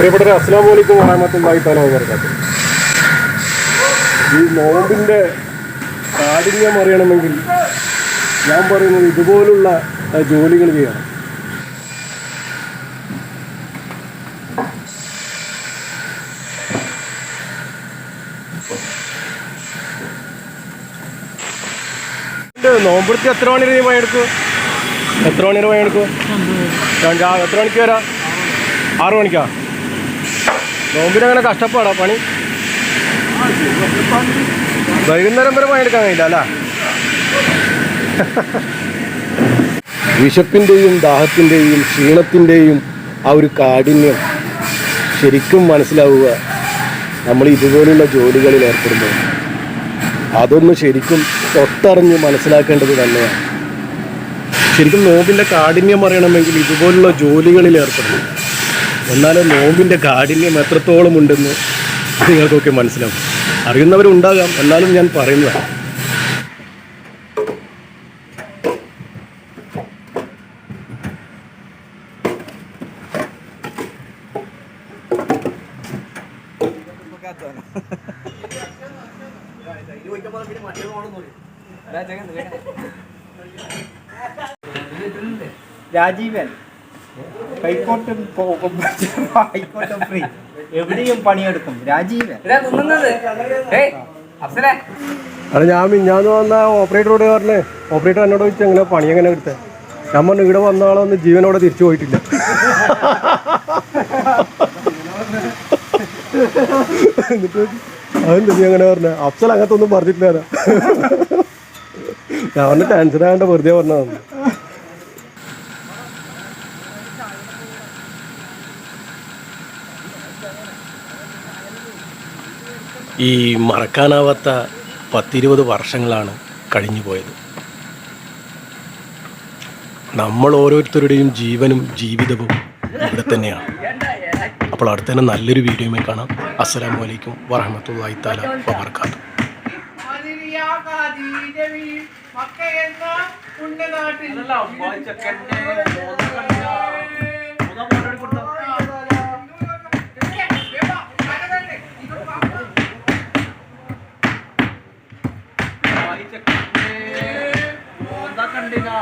പ്രിയപ്പെട്ടവരെ അസ്ലാം വലൈക്കും വറഹമത്തുള്ളാഹി തആല ഈ നോമ്പിന്റെ കാഠിന്യം അറിയണമെങ്കിൽ ഞാൻ പറയുന്നത് ഇതുപോലുള്ള ജോലികൾ ചെയ്യണം. നോമ്പെടുത്ത് എത്ര മണി വരെ എടുക്കും? എത്ര മണി വരെ എടുക്കും? എത്ര മണിക്ക് വരാം? ആറു മണിക്കാ? നോമ്പിനങ്ങനെ കഷ്ടപ്പാടാ പണി. വൈകുന്നേരം വരെ പണിയെടുക്കാൻ കഴിയില്ല അല്ല? വിശപ്പിന്റെയും ദാഹത്തിന്റെയും ക്ഷീണത്തിന്റെയും ആ ഒരു കാഠിന്യം ശരിക്കും മനസ്സിലാവുക നമ്മൾ ഇതുപോലുള്ള ജോലികളിൽ ഏർപ്പെടുമ്പോൾ. അതൊന്ന് ശരിക്കും തൊട്ടറിഞ്ഞ് മനസ്സിലാക്കേണ്ടത് തന്നെയാണ്. ശരിക്കും നോമ്പിന്റെ കാഠിന്യം അറിയണമെങ്കിൽ ഇതുപോലുള്ള ജോലികളിൽ ഏർപ്പെടണം. എന്നാലും നോമ്പിന്റെ കാഠിന്യം എത്രത്തോളം ഉണ്ടെന്ന് നിങ്ങൾക്കൊക്കെ മനസ്സിലാവും. അറിയുന്നവരുണ്ടാകാം എന്നാലും ഞാൻ പറയുന്നതാണ് രാജീവൻ. കൈക്കോട്ടും പോകും ഹൈക്കോട്ടും ഫ്രീ എവിടെയും പണിയെടുക്കും. രാജീവ്. അത് ഞാൻ മിഞ്ഞാന്ന് വന്ന ഓപ്പറേറ്ററോട് പറഞ്ഞേ ഓപ്പറേറ്റർ എന്നോട് ചോദിച്ചു എങ്ങനെ പണി എങ്ങനെ എടുത്തേ? ഞാൻ പറഞ്ഞു ഇവിടെ വന്ന ആളൊന്ന് ജീവനോടെ തിരിച്ചു പോയിട്ടില്ല. എന്നിട്ട് അതെന്താ നീ അങ്ങനെ പറഞ്ഞ? അഫ്സൽ അങ്ങനത്തെ ഒന്നും പറഞ്ഞിട്ടില്ല ഞാൻ. പറഞ്ഞ ടെൻഷൻ ആകേണ്ട വെറുതെ പറഞ്ഞതാണ്. ഈ മറക്കാനാവാത്ത പത്തിരുപത് വർഷങ്ങളാണ് കഴിഞ്ഞു പോയത്. നമ്മൾ ഓരോരുത്തരുടെയും ജീവനും ജീവിതവും ഇവിടെ തന്നെയാണ്. അപ്പോൾ അടുത്ത തന്നെ നല്ലൊരു വീഡിയോയുമായി കാണാം. അസ്സലാമു അലൈക്കും വറഹമത്തല്ലാഹി താല വബർക്കാത്തു చక్కే దకండిగా